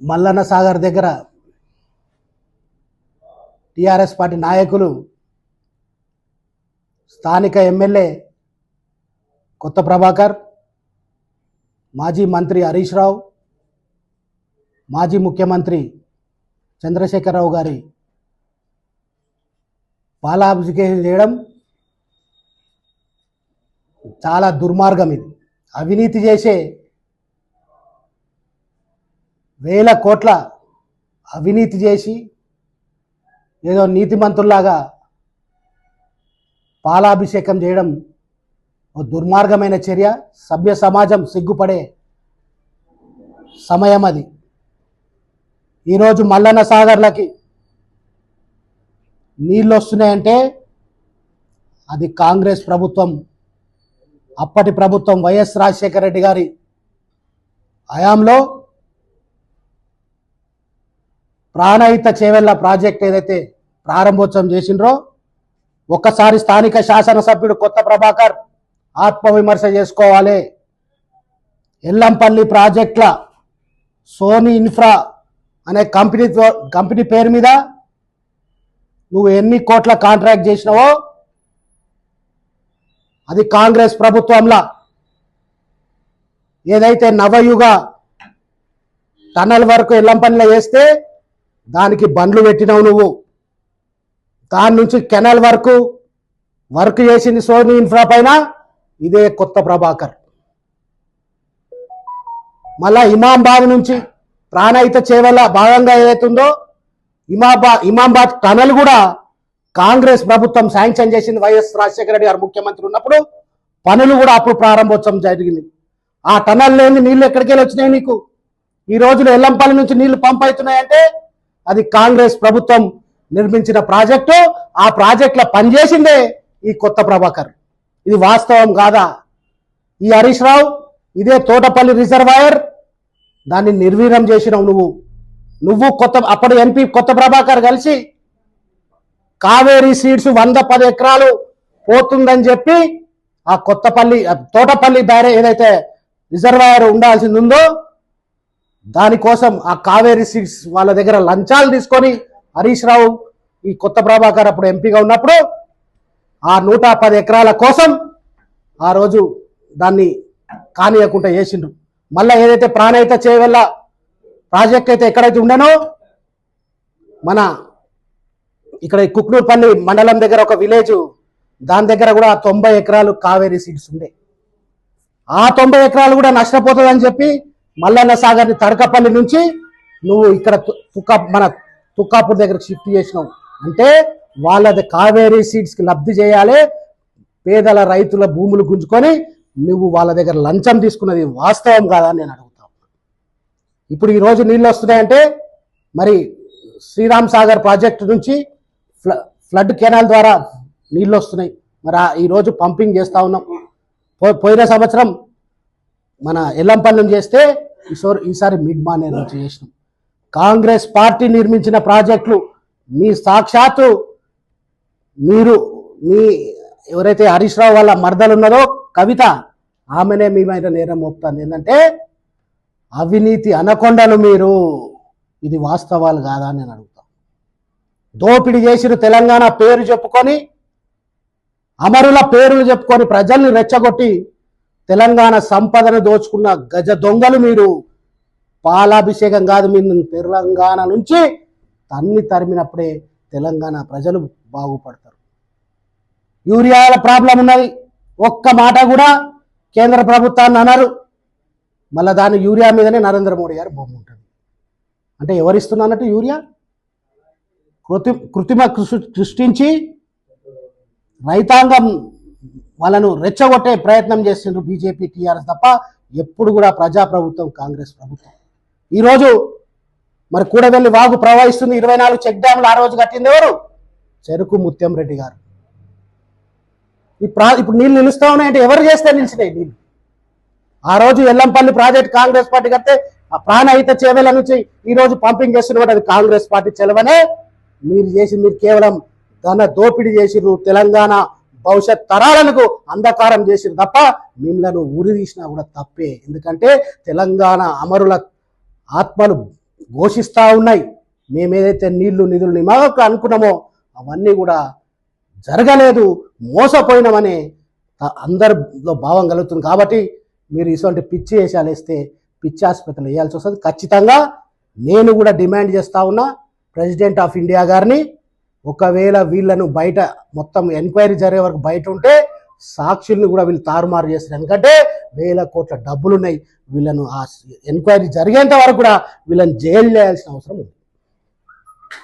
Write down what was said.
మల్లన్న సాగర్ దగ్గర TRS party నాయకులు స్థానిక ఎమ్మెల్యే కొత్త ప్రభాకర్ మాజీ మంత్రి హరీష్ రావు మాజీ ముఖ్యమంత్రి చంద్రశేఖరరావు గారి పాలాభిషేకం చేయడం చాలా దుర్మార్గం ఇది. అవినీతి చేసే వేల కోట్ల అవినీతి చేసి ఏదో నీతిమంతుల్లాగా పాలాభిషేకం చేయడం ఓ దుర్మార్గమైన చర్య. సభ్య సమాజం సిగ్గుపడే సమయం అది. ఈరోజు మల్లన్న సాగర్లకి నీళ్ళు వస్తున్నాయంటే అది కాంగ్రెస్ ప్రభుత్వం అప్పటి ప్రభుత్వం వైఎస్ రాజశేఖర రెడ్డి గారి హయాంలో ప్రాణహిత చేవెళ్ళ ప్రాజెక్ట్ ఏదైతే ప్రారంభోత్సవం చేసిండ్రో ఒక్కసారి స్థానిక శాసనసభ్యుడు కొత్త ప్రభాకర్ ఆత్మవిమర్శ చేసుకోవాలి. ఎల్లంపల్లి ప్రాజెక్టుల సోనీ ఇన్ఫ్రా అనే కంపెనీ కంపెనీ పేరు మీద నువ్వు ఎన్ని కోట్ల కాంట్రాక్ట్ చేసినావో అది కాంగ్రెస్ ప్రభుత్వంలో ఏదైతే నవయుగ టన్నల్ వరకు ఎల్లంపల్లిలో వేస్తే దానికి బండ్లు పెట్టినావు నువ్వు. దాని నుంచి కెనల్ వరకు వర్క్ చేసింది సోని ఇన్ఫ్రా పైన ఇదే కొత్త ప్రభాకర్. మళ్ళా ఇమాంబాద్ నుంచి ప్రాణహిత చేవల భాగంగా ఏదైతుందో ఇమాబా ఇమాంబాద్ టనల్ కూడా కాంగ్రెస్ ప్రభుత్వం శాంక్షన్ చేసింది వైఎస్ రాజశేఖర రెడ్డి గారు ముఖ్యమంత్రి ఉన్నప్పుడు పనులు కూడా అప్పుడు ప్రారంభోత్సవం జరిగింది. ఆ టనల్ లేని నీళ్ళు ఎక్కడికి వెళ్ళి వచ్చినాయి నీకు? ఈ రోజులు ఎల్లంపల్లి నుంచి నీళ్ళు పంప్ అవుతున్నాయంటే అది కాంగ్రెస్ ప్రభుత్వం నిర్మించిన ప్రాజెక్టు. ఆ ప్రాజెక్టులో పనిచేసిందే ఈ కొత్త ప్రభాకర్. ఇది వాస్తవం కాదా? ఈ హరీష్ రావు ఇదే తోటపల్లి రిజర్వాయర్ దాన్ని నిర్వీర్యం చేసినావు నువ్వు. నువ్వు కొత్త అప్పటి ఎంపీ కొత్త ప్రభాకర్ కలిసి కావేరీ సీడ్స్ వంద పది ఎకరాలు పోతుందని చెప్పి ఆ కొత్తపల్లి తోటపల్లి బ్యారే ఏదైతే రిజర్వాయర్ ఉండాల్సింది ఉందో దానికోసం ఆ కావేరీ సీడ్స్ వాళ్ళ దగ్గర లంచాలు తీసుకొని హరీష్ రావు ఈ కొత్త ప్రభాకర్ అప్పుడు ఎంపీగా ఉన్నప్పుడు ఆ నూట పది ఎకరాల కోసం ఆ రోజు దాన్ని కానియకుండా చేసిండ్రు మళ్ళీ ఏదైతే ప్రాణహిత చేయవల్ల ప్రాజెక్ట్ అయితే ఎక్కడైతే ఉండనో మన ఇక్కడ కుక్నూర్పల్లి మండలం దగ్గర ఒక విలేజ్ దాని దగ్గర కూడా తొంభై ఎకరాలు కావేరీ సీడ్స్ ఉండే. ఆ తొంభై ఎకరాలు కూడా నష్టపోతుందని చెప్పి మల్లన్న సాగర్ని తడకపల్లి నుంచి నువ్వు ఇక్కడ తు- మన తుక్కాపూర్ దగ్గర షిఫ్ట్ చేసినావు. అంటే వాళ్ళది కావేరీ సీడ్స్కి లబ్ధి చేయాలి. పేదల రైతుల భూములు గుంజుకొని నువ్వు వాళ్ళ దగ్గర లంచం తీసుకున్నది వాస్తవం కాదా నేను అడుగుతా. ఇప్పుడు ఈరోజు నీళ్ళు వస్తున్నాయంటే మరి శ్రీరామ్ సాగర్ ప్రాజెక్టు నుంచి ఫ్ల ఫ్లడ్ కెనాల్ ద్వారా నీళ్ళు వస్తున్నాయి. మరి ఈరోజు పంపింగ్ చేస్తా ఉన్నాం. పో- పోయిన సంవత్సరం మన ఎల్లంపల్లి చేస్తే ఈసారి ఈసారి మిడ్ మానే నుంచి చేసినాం. కాంగ్రెస్ పార్టీ నిర్మించిన ప్రాజెక్టులు మీ సాక్షాత్తు మీరు మీ ఎవరైతే హరీష్ రావు వాళ్ళ మరదలు ఉన్నదో కవిత ఆమెనే మీ మీద నేరం మోపుతుంది. ఏంటంటే అవినీతి అనకొండలు మీరు ఇది వాస్తవాలు కాదా అని నేను అడుగుతాను దోపిడీ చేసిన తెలంగాణ పేరు చెప్పుకొని అమరుల పేర్లు చెప్పుకొని ప్రజల్ని రెచ్చగొట్టి తెలంగాణ సంపదను దోచుకున్న గజ దొంగలు మీరు. పాలాభిషేకం కాదు మీరు తెలంగాణ నుంచి తన్ని తరిమినప్పుడే తెలంగాణ ప్రజలు బాగుపడతారు. యూరియాల ప్రాబ్లం ఉన్నది. ఒక్క మాట కూడా కేంద్ర ప్రభుత్వాన్ని అన్నారు మళ్ళీ దాని యూరియా మీదనే నరేంద్ర మోడీ గారు బొమ్మ ఉంటుంది. అంటే ఎవరిస్తున్నట్టు యూరియా? కృతి కృత్రిమ కృషి- సృష్టించి రైతాంగం వాళ్ళను రెచ్చగొట్టే ప్రయత్నం చేసిండ్రు బీజేపీ టీఆర్ఎస్ తప్ప ఎప్పుడు కూడా ప్రజాప్రభుత్వం కాంగ్రెస్ ప్రభుత్వం. ఈరోజు మరి కూడవెల్లి వాగు ప్రవహిస్తుంది. ఇరవై నాలుగు చెక్ డ్యాములు ఆ రోజు కట్టింది ఎవరు? చెరుకు ముత్యం రెడ్డి గారు. ఈ ప్రా ఇప్పుడు నీళ్ళు నిలుస్తా ఉన్నాయంటే ఎవరు చేస్తే నిలిచినాయి నీళ్ళు ఆ రోజు ఎల్లంపల్లి ప్రాజెక్ట్ కాంగ్రెస్ పార్టీ కడితే ఆ ప్రాణహిత చేవెల నుంచి ఈ రోజు పంపింగ్ చేస్తున్నప్పుడు అది కాంగ్రెస్ పార్టీ చెలవనే. మీరు చేసి మీరు కేవలం ధన దోపిడీ చేసిర్రు తెలంగాణ భవిష్యత్ తరాలకు అంధకారం చేసిన తప్ప మిమ్మలను ఉరి తీసినా కూడా తప్పే. ఎందుకంటే తెలంగాణ అమరుల ఆత్మలు ఘోషిస్తూ ఉన్నాయి. మేమేదైతే నీళ్ళు నిధులు నిమాక అనుకున్నామో అవన్నీ కూడా జరగలేదు మోసపోయినామనే అందరిలో భావం కలుగుతుంది. కాబట్టి మీరు ఇటువంటి పిచ్చి వేషాలు వేస్తే పిచ్చి ఆసుపత్రులు వేయాల్సి వస్తుంది. ఖచ్చితంగా నేను కూడా డిమాండ్ చేస్తూ ఉన్నా ప్రెసిడెంట్ ఆఫ్ ఇండియా గారిని. ఒకవేళ వీళ్ళను బయట మొత్తం ఎంక్వైరీ జరిగే వరకు బయట ఉంటే సాక్షుల్ని కూడా వీళ్ళు తారుమారు చేస్తారు. ఎందుకంటే వేల కోట్ల డబ్బులు ఉన్నాయి వీళ్ళను ఆ ఎంక్వైరీ జరిగేంత వరకు కూడా వీళ్ళని జైలు చేయాల్సిన అవసరం ఉంది.